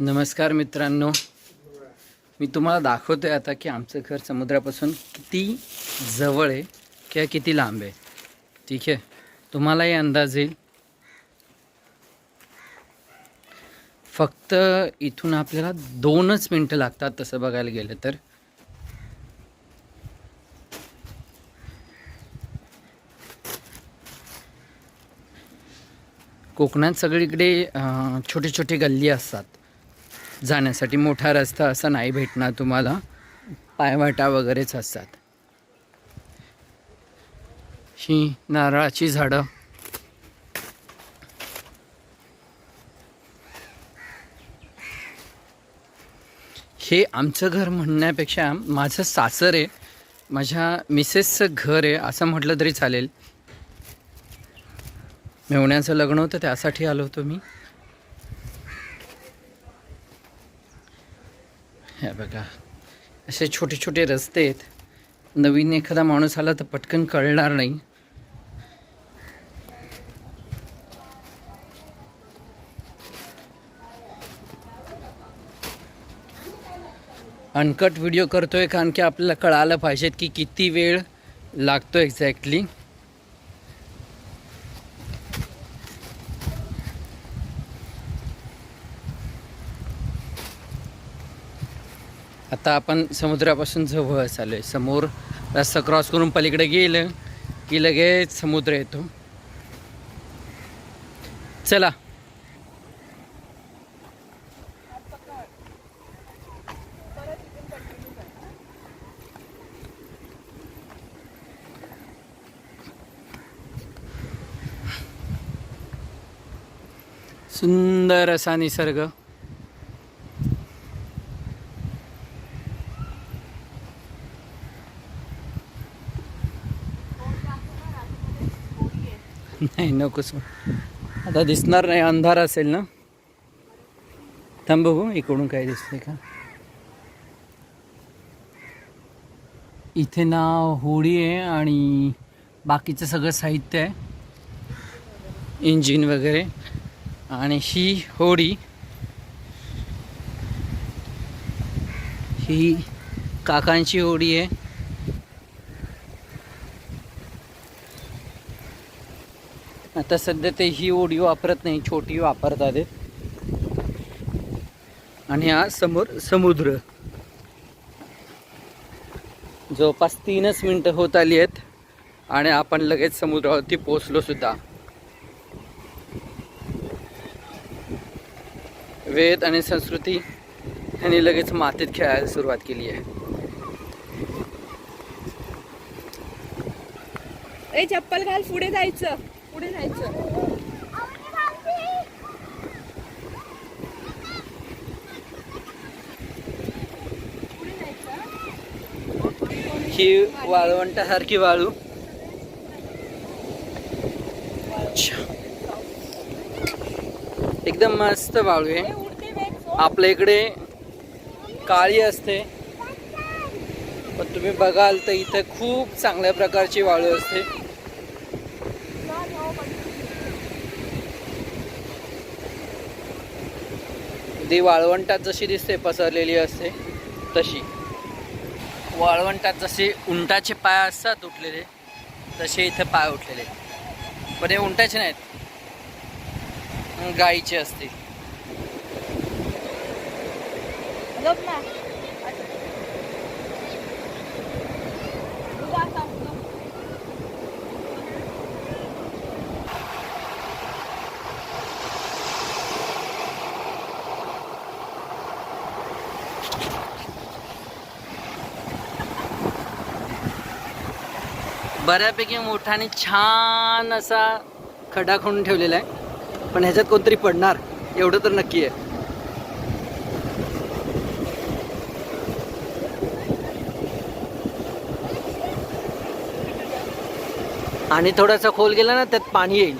नमस्कार मित्रांनो. मी तुम्हाला दाखवतोय आता की आमचं घर समुद्रापासून किती जवळ आहे किंवा किती लांब आहे. ठीक आहे? तुम्हालाही अंदाज येईल. फक्त इथून आपल्याला दोनच मिनटं लागतात तसं बघायला गेलं तर. कोकणात सगळीकडे छोटे छोटे गल्ली असतात. जाण्यासाठी मोठा रस्ता असा नाही भेटणार तुम्हाला. पायवाटा वगैरेच असतात. ही नारळाची झाडं. हे आमचं घर म्हणण्यापेक्षा माझं सासर आहे. माझ्या मिसेसचं घर आहे असं म्हटलं तरी चालेल. मेवण्याचं लग्न होतं त्यासाठी आलो होतो मी. हे बघा असे छोटे छोटे रस्ते आहेत. नवीन एखादा माणूस आला तर पटकन कळणार नाही. अनकट व्हिडिओ करतोय कारण की आपल्याला कळालं पाहिजेत की किती वेळ लागतो एक्झॅक्टली आता आपण समुद्रापासून जवळ आलो आहे समोर रस्ता क्रॉस करून पलीकडे गेलं की लगेच समुद्र येतो. चला. सुंदर असा निसर्ग. नाही नकोच आता दिसणार नाही अंधार असेल ना? थांब बघू इकडून काय दिसतंय का? इथे ना होडी आहे आणि बाकीचं सगळं साहित्य आहे. इंजिन वगैरे. आणि ही होडी ही काकांची होडी आहे. आता सध्या ते ही ओढी वापरत नाही छोटी वापरतात आणि हा समोर समुद्र. जवळपास तीनच मिनटं होत आली आहेत आणि आपण लगेच समुद्रावरती पोचलो सुद्धा. वेद आणि संस्कृती यांनी लगेच मातीत खेळायला सुरुवात केली आहे. ए चप्पल घाल पुढे जायचं. पुढे जायचं. ही वाळवंटासारखी वाळू. एकदम मस्त वाळू आहे. वेग आपल्या इकडे काळी असते. पण तुम्ही बघाल तर इथे खूप चांगल्या प्रकारची वाळू असते. ती वाळवंटात जशी दिसते पसरलेली असते तशी. वाळवंटात जसे उंटाचे पाय असतात उठलेले तसे इथे पाय उठलेले. पण हे उंटाचे नाहीत. गाईचे असतील. बऱ्यापैकी मोठा आणि छान असा खडा खोडून ठेवलेला आहे. पण ह्याच्यात कोणतरी पडणार एवढं तर नक्की आहे. आणि थोडासा खोल गेला ना त्यात पाणी येईल.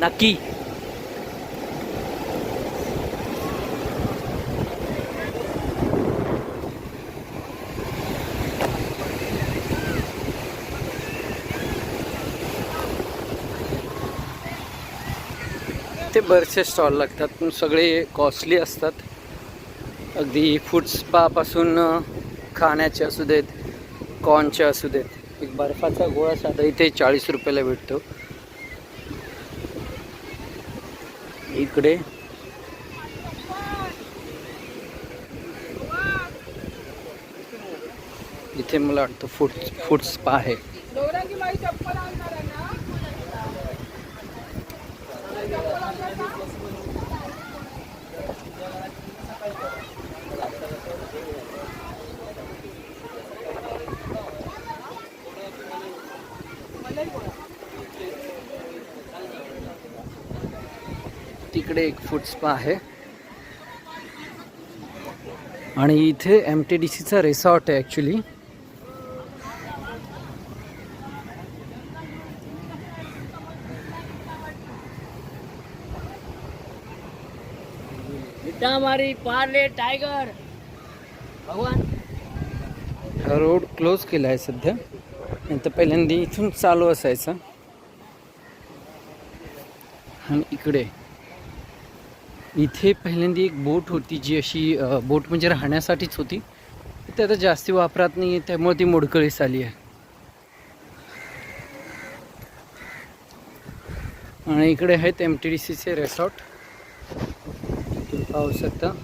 नक्की. इथे बरेचसे स्टॉल लागतात पण सगळे कॉस्टली असतात. अगदी फूड स्पापासून खाण्याचे असू देत कॉर्नचे असू देत. एक बर्फाचा गोळा साधा इथे चाळीस रुपयाला भेटतो. इकडे. इथे मला वाटतं फूड फूड स्पा आहे गौरांगी माई चप्पल आणणार आहे ना तिकडे एक फूड स्पा आहे. आणि इथे एम टी डी सीचा रिसॉर्ट आहे ॲक्च्युली हमारी पार्ले टायगर. भगवान. हा रोड क्लोज केला आहे सध्या. नंतर पहिल्यांदा इथून चालू असायचा. आणि इकडे. इथे पहिल्यांदा एक बोट होती जी अशी बोट म्हणजे राहण्यासाठीच होती. ते आता जास्ती वापरात नाही आहे त्यामुळे ती मोडकळीस आली आहे. आणि इकडे आहेत एम टी डी सीचे रेसॉर्ट पाहू शकता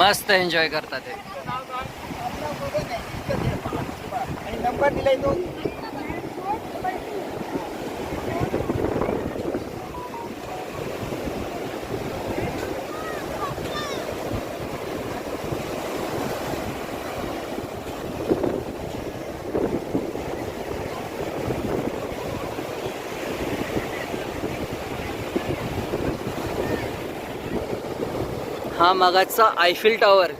मस्त एन्जॉय करतात ते. नंबर दिलाय तो. हा मगाचा आयफिल टॉवर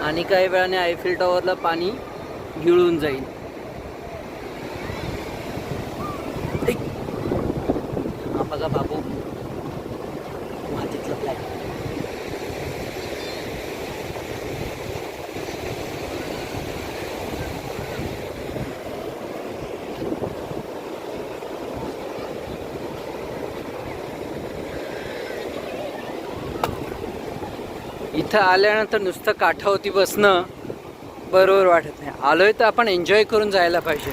आणि काही वेळाने आयफिल टॉवरला पाणी गिळून जाईल ऐक. हा बघा बाबू मातीतला फ्लॅग इथं आल्यानंतर नुसतं काठावरती बसणं बरोबर वाटत नाही. आलोय तर आपण एन्जॉय करून जायला पाहिजे.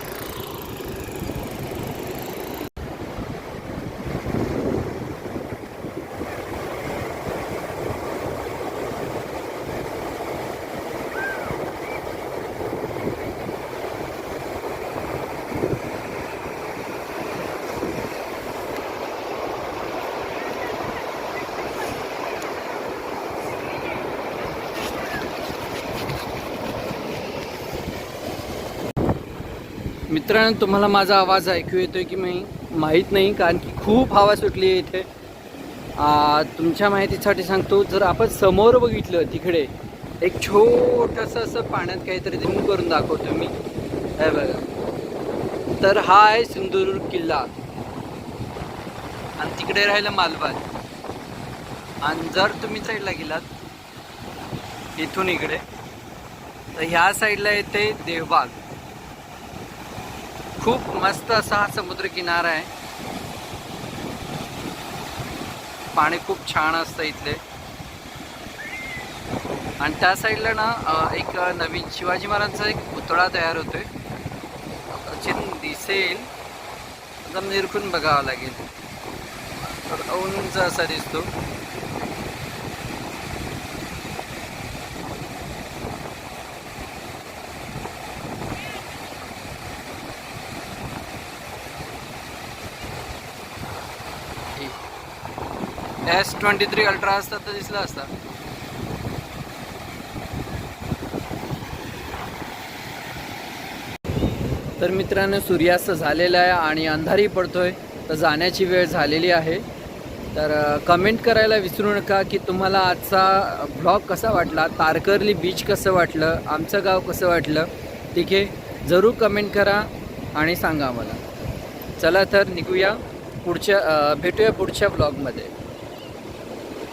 मित्रांनो तुम्हाला माझा आवाज ऐकू येतो आहे की नाही? माहीत नाही कारण की खूप हवा सुटली आहे इथे. तुमच्या माहितीसाठी सांगतो जर आपण समोर बघितलं तिकडे एक छोटंसं असं पाण्यात काहीतरी झूम करून दाखवतो मी. हे बघा. तर हा आहे सिंधुदुर्ग किल्ला. आणि तिकडे राहिलं मालबाग. आणि जर तुम्ही साईडला गेलात इथून इकडे तर ह्या साईडला येते देवबाग. खूप मस्त असा हा समुद्र किनारा आहे. पाणी खूप छान असतं इथले. आणि त्या साईडला ना एक नवीन शिवाजी महाराजांचा एक पुतळा तयार होतोय. जिथून दिसेल. एकदम निरखून बघावं लागेल. तर उंच असा दिसतो. एस ट्वेंटी थ्री अल्ट्रा असता तर दिसला असता. तर मित्रांनो सूर्यास्त झालेला आहे आणि अंधारी पडतोय तर जाण्याची वेळ झालेली आहे. तर कमेंट करायला विसरू नका की तुम्हाला आजचा ब्लॉग कसा वाटला तारकर्ली बीच कसं वाटलं आमचं गाव कसं वाटलं ठीक आहे? जरूर कमेंट करा आणि सांगा मला चला तर निघूया पुढच्या भेटूया पुढच्या ब्लॉगमध्ये